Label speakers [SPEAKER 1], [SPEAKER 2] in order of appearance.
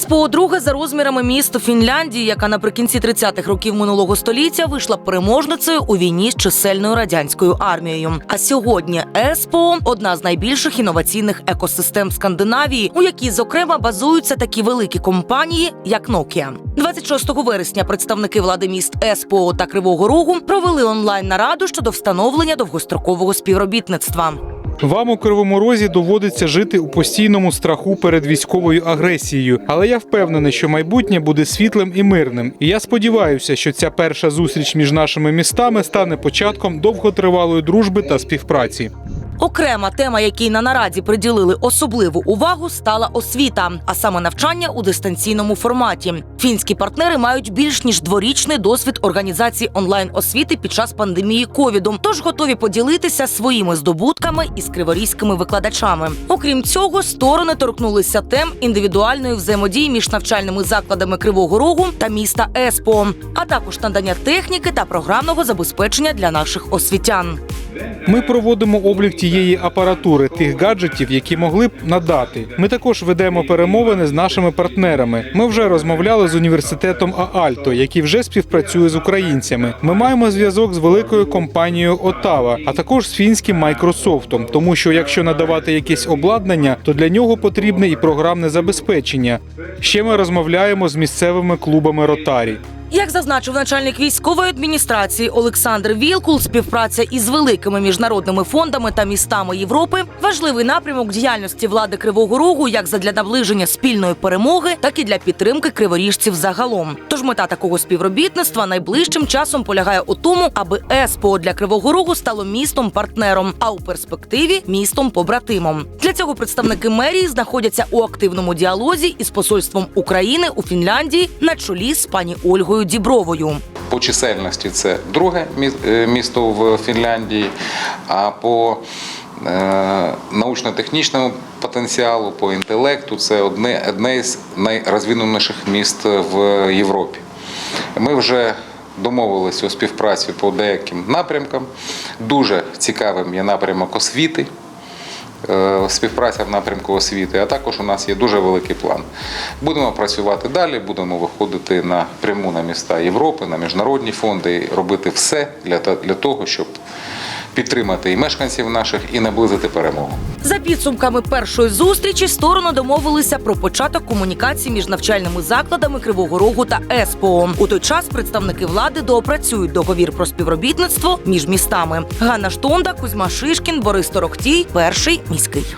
[SPEAKER 1] ЕСПО друге за розмірами місто Фінляндії, яка наприкінці 30-х років минулого століття вийшла переможницею у війні з чисельною радянською армією. А сьогодні ЕСПО одна з найбільших інноваційних екосистем Скандинавії, у якій зокрема базуються такі великі компанії, як Nokia. 26 вересня представники влади міст ЕСПО та Кривого Рогу провели онлайн нараду щодо встановлення довгострокового співробітництва.
[SPEAKER 2] Вам у Кривому Розі доводиться жити у постійному страху перед військовою агресією, але я впевнений, що майбутнє буде світлим і мирним. І я сподіваюся, що ця перша зустріч між нашими містами стане початком довготривалої дружби та співпраці.
[SPEAKER 1] Окрема тема, якій на нараді приділили особливу увагу, стала освіта, а саме навчання у дистанційному форматі. Фінські партнери мають більш ніж дворічний досвід організації онлайн освіти під час пандемії ковіду, тож готові поділитися своїми здобутками із криворізькими викладачами. Окрім цього, сторони торкнулися тем індивідуальної взаємодії між навчальними закладами Кривого Рогу та міста Еспо, а також надання техніки та програмного забезпечення для наших освітян.
[SPEAKER 2] Ми проводимо облік тієї апаратури, тих гаджетів, які могли б надати. Ми також ведемо перемовини з нашими партнерами. Ми вже розмовляли з університетом Аальто, який вже співпрацює з українцями. Ми маємо зв'язок з великою компанією Отава, а також з фінським Майкрософтом. Тому що якщо надавати якесь обладнання, то для нього потрібне і програмне забезпечення. Ще ми розмовляємо з місцевими клубами Ротарі.
[SPEAKER 1] Як зазначив начальник військової адміністрації Олександр Вілкул, співпраця із великими міжнародними фондами та містами Європи важливий напрямок діяльності влади Кривого Рогу як задля наближення спільної перемоги, так і для підтримки криворіжців загалом. Тож мета такого співробітництва найближчим часом полягає у тому, аби ЕСПО для Кривого Рогу стало містом партнером, а у перспективі містом побратимом. Для цього представники мерії знаходяться у активному діалозі із посольством України у Фінляндії на чолі з пані Ольгою Дібровою.
[SPEAKER 3] По чисельності це друге е, місто в Фінляндії, а по е, научно-технічному потенціалу, по інтелекту це одне, одне з найрозвиненіших міст в Європі. Ми вже домовилися у співпраці по деяким напрямкам. Дуже цікавим є напрямок освіти. Е, Співпраця в напрямку освіти, а також у нас є дуже великий план. Будемо працювати далі, будемо виходити на пряму на міста Європи, на міжнародні фонди, робити все для, того, щоб підтримати і мешканців наших, і наблизити перемогу.
[SPEAKER 1] За підсумками першої зустрічі сторони домовилися про початок комунікації між навчальними закладами Кривого Рогу та ЕСПО. У той час представники влади доопрацюють договір про співробітництво між містами. Ганна Штонда, Кузьма Шишкін, Борис Торохтій, перший міський.